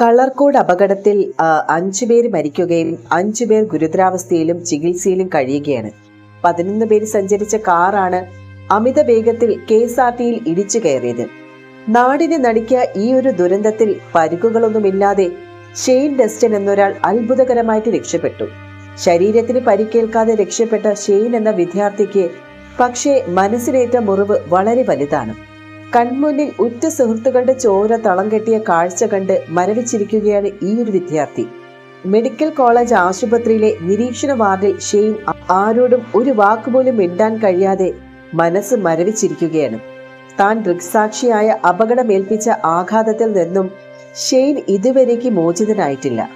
കളർക്കോട് അപകടത്തിൽ അഞ്ചു പേര് മരിക്കുകയും അഞ്ചുപേർ ഗുരുതരാവസ്ഥയിലും ചികിത്സയിലും കഴിയുകയാണ്. പതിനൊന്ന് പേര് സഞ്ചരിച്ച കാറാണ് അമിത വേഗത്തിൽ കെ എസ് ആർ ടിയിൽ ഇടിച്ചു കയറിയത്. നാടിനെ നടിക്കിയ ഈ ഒരു ദുരന്തത്തിൽ പരിക്കുകളൊന്നുമില്ലാതെ ഷെയ്ൻ ഡസ്റ്റൻ എന്നൊരാൾ അത്ഭുതകരമായിട്ട് രക്ഷപ്പെട്ടു. ശരീരത്തിന് പരിക്കേൽക്കാതെ രക്ഷപ്പെട്ട ഷെയ്ൻ എന്ന വിദ്യാർത്ഥിക്ക് പക്ഷേ മനസ്സിനേറ്റ മുറിവ് വളരെ വലുതാണ്. കൺമുന്നിൽ ഉറ്റ സുഹൃത്തുക്കളുടെ ചോര തളം കെട്ടിയ കാഴ്ച കണ്ട് മരവിച്ചിരിക്കുകയാണ് ഈ ഒരു വിദ്യാർത്ഥി. മെഡിക്കൽ കോളേജ് ആശുപത്രിയിലെ നിരീക്ഷണ വാർഡിൽ ഷെയ്ൻ ആരോടും ഒരു വാക്കുപോലും മിണ്ടാൻ കഴിയാതെ മനസ്സ് മരവിച്ചിരിക്കുകയാണ്. താൻ ദൃക്സാക്ഷിയായ അപകടമേൽപ്പിച്ച ആഘാതത്തിൽ നിന്നും ഷെയ്ൻ ഇതുവരേക്ക് മോചിതനായിട്ടില്ല.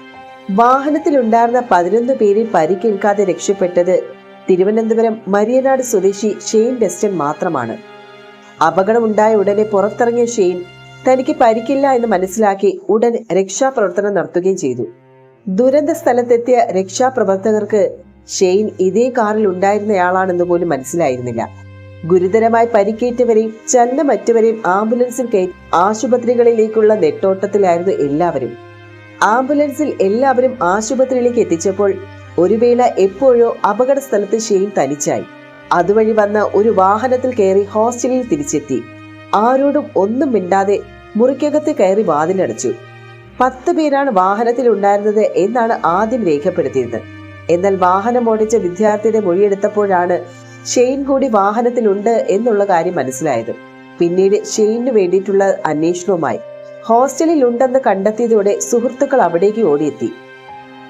വാഹനത്തിലുണ്ടായിരുന്ന പതിനൊന്ന് പേരിൽ പരിക്കേൽക്കാതെ രക്ഷപ്പെട്ടത് തിരുവനന്തപുരം മരിയനാട് സ്വദേശി ഷെയ്ൻ ഡെസ്റ്റൻ മാത്രമാണ്. അപകടമുണ്ടായ ഉടനെ പുറത്തിറങ്ങിയ ഷെയ്ൻ തനിക്ക് പരിക്കില്ല എന്ന് മനസ്സിലാക്കി ഉടൻ രക്ഷാപ്രവർത്തനം നടത്തുകയും ചെയ്തു. ദുരന്ത സ്ഥലത്തെത്തിയ രക്ഷാപ്രവർത്തകർക്ക് ഷെയ്ൻ ഇതേ കാറിൽ ഉണ്ടായിരുന്നയാളാണെന്ന് പോലും മനസ്സിലായിരുന്നില്ല. ഗുരുതരമായി പരിക്കേറ്റവരെയും ചലനമറ്റവരെയും ആംബുലൻസിൽ കയറ്റി ആശുപത്രികളിലേക്കുള്ള നെട്ടോട്ടത്തിലായിരുന്നു എല്ലാവരും. ആംബുലൻസിൽ എല്ലാവരും ആശുപത്രിയിലേക്ക് എത്തിച്ചപ്പോൾ ഒരു വേള എപ്പോഴോ അപകട സ്ഥലത്ത് ഷെയ്ൻ തനിച്ചായി. അതുവഴി വന്ന ഒരു വാഹനത്തിൽ കയറി ഹോസ്റ്റലിൽ തിരിച്ചെത്തി. ആരോടും ഒന്നും മിണ്ടാതെ മുറിക്കകത്ത് കയറി വാതിലടച്ചു. പത്ത് പേരാണ് വാഹനത്തിൽ ഉണ്ടായിരുന്നത് എന്നാണ് ആദ്യം രേഖപ്പെടുത്തിയത്. എന്നാൽ വാഹനം ഓടിച്ച വിദ്യാർത്ഥിയുടെ മൊഴിയെടുത്തപ്പോഴാണ് ഷെയ്ൻ കൂടി വാഹനത്തിലുണ്ട് എന്നുള്ള കാര്യം മനസ്സിലായത്. പിന്നീട് ഷെയ്നു വേണ്ടിയിട്ടുള്ള അന്വേഷണവുമായി. ഹോസ്റ്റലിൽ ഉണ്ടെന്ന് കണ്ടെത്തിയതോടെ സുഹൃത്തുക്കൾ അവിടേക്ക് ഓടിയെത്തി.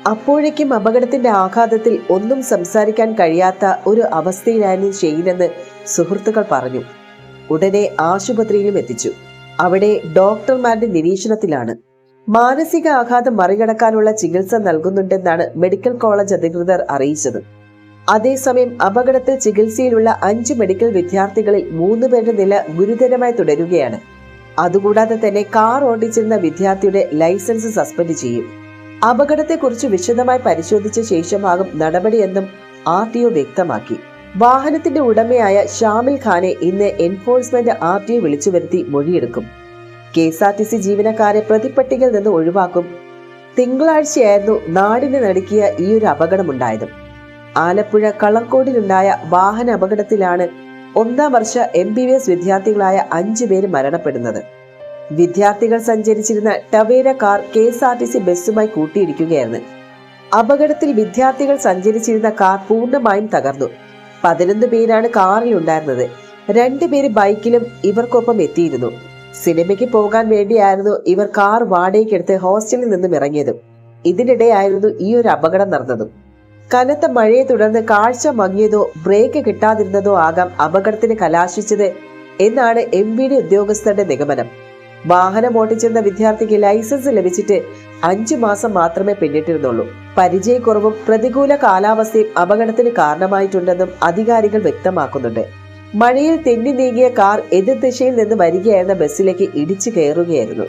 അപ്പോഴേക്കും അപകടത്തിന്റെ ആഘാതത്തിൽ ഒന്നും സംസാരിക്കാൻ കഴിയാത്ത ഒരു അവസ്ഥയിലായിരുന്നു ഷെയ്നെന്ന് സുഹൃത്തുക്കൾ പറഞ്ഞു. ഉടനെ ആശുപത്രിയിലും എത്തിച്ചു. അവിടെ ഡോക്ടർമാരുടെ നിരീക്ഷണത്തിലാണ്. മാനസിക ആഘാതം മറികടക്കാനുള്ള ചികിത്സ നൽകുന്നുണ്ടെന്നാണ് മെഡിക്കൽ കോളേജ് അധികൃതർ അറിയിച്ചത്. അതേസമയം അപകടത്തിൽ ചികിത്സയിലുള്ള അഞ്ച് മെഡിക്കൽ വിദ്യാർത്ഥികളിൽ മൂന്ന് പേരുടെ നില ഗുരുതരമായി തുടരുകയാണ്. അതുകൂടാതെ തന്നെ കാർ ഓടിച്ചിരുന്ന വിദ്യാർത്ഥിയുടെ ലൈസൻസ് സസ്പെൻഡ് ചെയ്യും. അപകടത്തെക്കുറിച്ച് വിശദമായി പരിശോധിച്ച ശേഷമാകും നടപടിയെന്നും ആർ ടി ഒ വ്യക്തമാക്കി. വാഹനത്തിന്റെ ഉടമയായ ഷാമിൽ ഖാനെ ഇന്ന് എൻഫോഴ്സ്മെന്റ് ആർ ടി ഒ വിളിച്ചു വരുത്തി മൊഴിയെടുക്കും. K S R T C ജീവനക്കാരെ പ്രതിപ്പട്ടികയിൽ നിന്ന് ഒഴിവാക്കും. തിങ്കളാഴ്ചയായിരുന്നു നാടിനെ നടുക്കിയ ഈ ഒരു അപകടമുണ്ടായത്. ആലപ്പുഴ കളർക്കോടിലുണ്ടായ വാഹന അപകടത്തിലാണ് ഒന്നാം വർഷ എം ബി ബി എസ് വിദ്യാർത്ഥികളായ അഞ്ചു പേര് മരണപ്പെടുന്നത്. വിദ്യാർത്ഥികൾ സഞ്ചരിച്ചിരുന്ന Tavera car K S R T C ബസ്സുമായി കൂട്ടിയിരിക്കുകയായിരുന്നു അപകടത്തിൽ വിദ്യാർത്ഥികൾ സഞ്ചരിച്ചിരുന്ന കാർ പൂർണമായും തകർന്നു. പതിനൊന്ന് പേരാണ് കാറിൽ ഉണ്ടായിരുന്നത് രണ്ടുപേര് ബൈക്കിലും ഇവർക്കൊപ്പം എത്തിയിരുന്നു. സിനിമയ്ക്ക് പോകാൻ വേണ്ടിയായിരുന്നു ഇവർ കാർ വാടകയ്ക്കെടുത്ത് ഹോസ്റ്റലിൽ നിന്നും ഇറങ്ങിയതും. ഇതിനിടെയായിരുന്നു ഈ ഒരു അപകടം നടന്നതും. കനത്ത മഴയെ തുടർന്ന് കാഴ്ച മങ്ങിയതോ ബ്രേക്ക് കിട്ടാതിരുന്നതോ ആകാം അപകടത്തിന് കലാശിച്ചത് എന്നാണ് എം വി ഡി ഉദ്യോഗസ്ഥരുടെ നിഗമനം. വാഹനം ഓട്ടിച്ചിരുന്ന വിദ്യാർത്ഥിക്ക് ലൈസൻസ് ലഭിച്ചിട്ട് അഞ്ചു മാസം മാത്രമേ പിന്നിട്ടിരുന്നുള്ളൂ. പരിചയക്കുറവും പ്രതികൂല കാലാവസ്ഥയും അപകടത്തിന് കാരണമായിട്ടുണ്ടെന്നും അധികാരികൾ വ്യക്തമാക്കുന്നുണ്ട്. മഴയിൽ തെന്നി നീങ്ങിയ കാർ എതിർ ദിശയിൽ നിന്ന് വരികയായിരുന്ന ബസ്സിലേക്ക് ഇടിച്ചു കയറുകയായിരുന്നു.